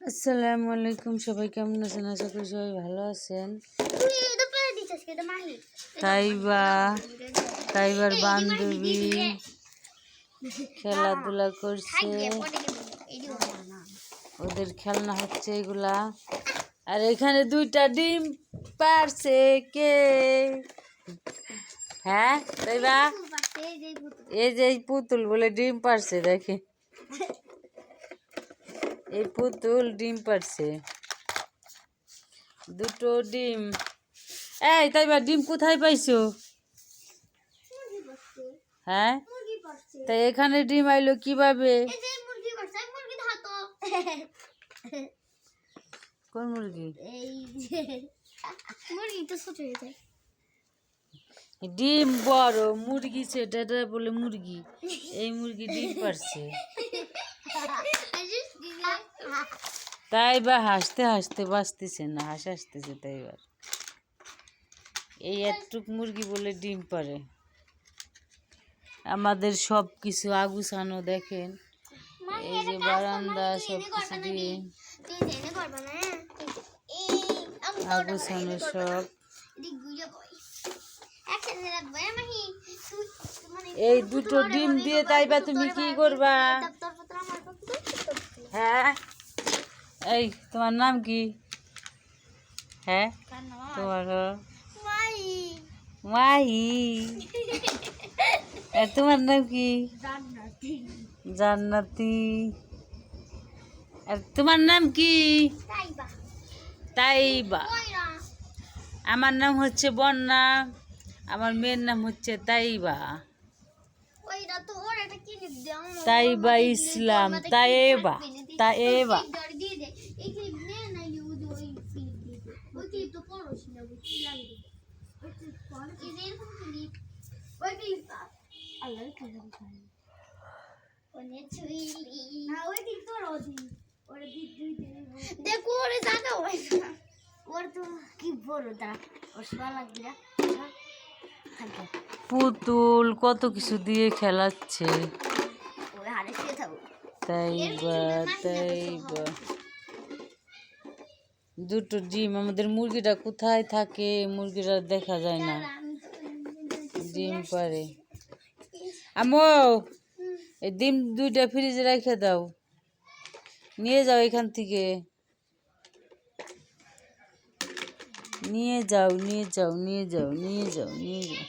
আসসালামু আলাইকুম, সবাই কেমন আছেন? আশা করি সবাই ভালো আছেন। তাইবা, তাইবার বান্ধবী খেলাধুলা করছে। ওদের খেলনা হচ্ছে এগুলা। আর এখানে দুইটা ডিম। পারছে কে? হ্যাঁ তাই বা? এই যে পুতুল বলে ডিম পারছে, দেখে। এই পুতুল ডিম পারছে। দুটো ডিম। এই, তাই বা, ডিম কোথায় পাইছো? হ্যাঁ? তা এখানে ডিম আইলো কীভাবে? কোন মুরগি? মুরগি তো ছোট হয়ে যায়। ডিম বড় মুরগি সেটা বলে মুরগি। এই মুরগি ডিম পারছে। তাই বা হাসতে হাসতে বাঁচতেছে না হাসি হাসতেছে তাই এবার। এই একটুক মুরগি বলে ডিম পারে। আমাদের সব কিছু আগুছানো দেখেন। এই যে বারান্দা সব কিছু দিয়ে তুই জেনে করবা না এই আমি আগুছানো সব। এই দুটো ডিম দিয়ে তাই বা তুমি কি করবা? হ্যাঁ? এই, তোমার নাম কি? হ্যাঁ? তোমার মাহি। আর তোমার নাম কি? জান্নাতি। আর তোমার নাম কি? তাইবা। তাইবা কইরা আমার নাম হচ্ছে বন্যা আমার মেয়ের নাম হচ্ছে তাইবা। তাইবা ইসলাম তাইবা তাইবা। আল্লাহ পুতুল কত কিছু দিয়ে খেলাচ্ছে। শুয়ে থাকো তাইবা তাইবা দুটো ডিম, আমাদের মুরগিটা কোথায় থাকে মুরগিটা দেখা যায় না। ডিম পারে। আমো, এই ডিম দুইটা ফ্রিজে রেখে দাও। নিয়ে যাও এখান থেকে। নিয়ে যাও নিয়ে যাও নিয়ে যাও নিয়ে যাও নিয়ে যাও